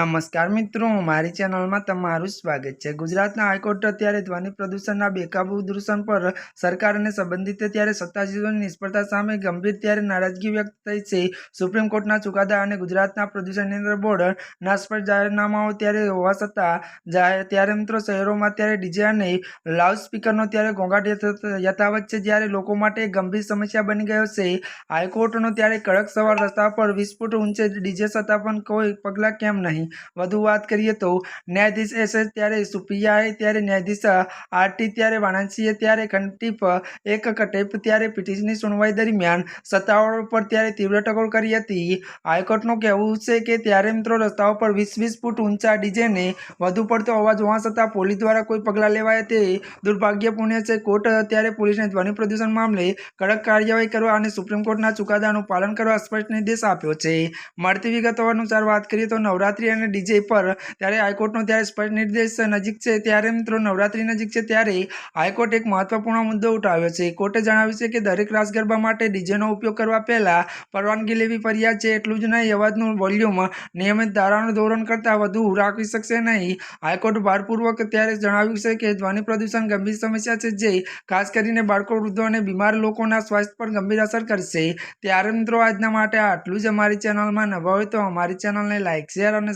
નમસ્કાર મિત્રો, મારી ચેનલમાં તમારું સ્વાગત છે. ગુજરાતના હાઈકોર્ટ અત્યારે ધ્વનિ પ્રદૂષણના બેકાબુ દૂષણ પર સરકાર અને સંબંધિત ત્યારે સત્તાધીશોની નિષ્ફળતા સામે ગંભીર ત્યારે નારાજગી વ્યક્ત થઈ છે. સુપ્રીમ કોર્ટના ચુકાદા અને ગુજરાતના પ્રદૂષણ નિયંત્રણ બોર્ડ નાસ્પર જાહેરનામાઓ ત્યારે હોવા છતાં ત્યારે મિત્રો શહેરોમાં ત્યારે ડીજે અને લાઉડ સ્પીકરનો ત્યારે ઘોંઘાટ યથ- યથાવત છે જ્યારે લોકો માટે ગંભીર સમસ્યા બની ગયો છે. હાઈકોર્ટનો ત્યારે કડક સવાર રસ્તા પર વીસ ફૂટ ઊંચે ડીજે છતાં પણ કોઈ પગલાં કેમ નહીં? વધુ વાત કરીએ તો ન્યાયાધીશ એસ એસ ત્યારે સુપ્રિયાએ ત્યારે ન્યાયાધીશ આરટી ત્યારે વારાણસીએ ત્યારે ખંટીપ એક કટેપ ત્યારે પિટિશનની સુનવાઈ દરમિયાન સત્તાવાળો પર ત્યારે તીવ્ર ટકોર કરી હતી. હાઈકોર્ટનું કહેવું છે કે ત્યારે મિત્રો રસ્તાઓ પર વીસ વીસ ફૂટ ઊંચા ડીજેને વધુ પડતો અવાજ હોવા છતાં પોલીસ દ્વારા કોઈ પગલાં લેવાય તે દુર્ભાગ્યપૂર્ણ છે. કોર્ટ ત્યારે પોલીસને ધ્વનિ પ્રદૂષણ મામલે કડક કાર્યવાહી કરવા અને સુપ્રીમ કોર્ટના ચુકાદાનું પાલન કરવા સ્પષ્ટ નિર્દેશ આપ્યો છે. મળતી વિગતો અનુસાર વાત કરીએ તો નવરાત્રી અને ડીજે પર. ત્યારે હાઈકોર્ટનો ત્યારે સ્પષ્ટ નિર્દેશ નજીક છે ત્યારે મિત્રો નવરાત્રી નજીક છે ત્યારે હાઈકોર્ટ એક મહત્વપૂર્ણ મુદ્દો ઉઠાવ્યો છે. કોર્ટે જણાવ્યું છે કે દરેક રાસ ગરબા માટે ડીજેનો ઉપયોગ કરવા પહેલા પરવાનગી લેવી ફરિયાદ છે એટલું જ નહીં, અવાજનું વોલ્યુમ નિયમિત ધારાનું ધોરણ કરતાં વધુ રાખી શકશે નહીં. હાઈકોર્ટ ભારપૂર્વક ત્યારે જણાવ્યું છે કે ધ્વનિ પ્રદૂષણ ગંભીર સમસ્યા છે જે ખાસ કરીને બાળકો, વૃદ્ધો અને બીમાર લોકોના સ્વાસ્થ્ય પર ગંભીર અસર કરશે. ત્યારે મિત્રો આજના માટે આટલું જ. અમારી ચેનલમાં નવા હોય તો અમારી ચેનલને લાઇક શેર અને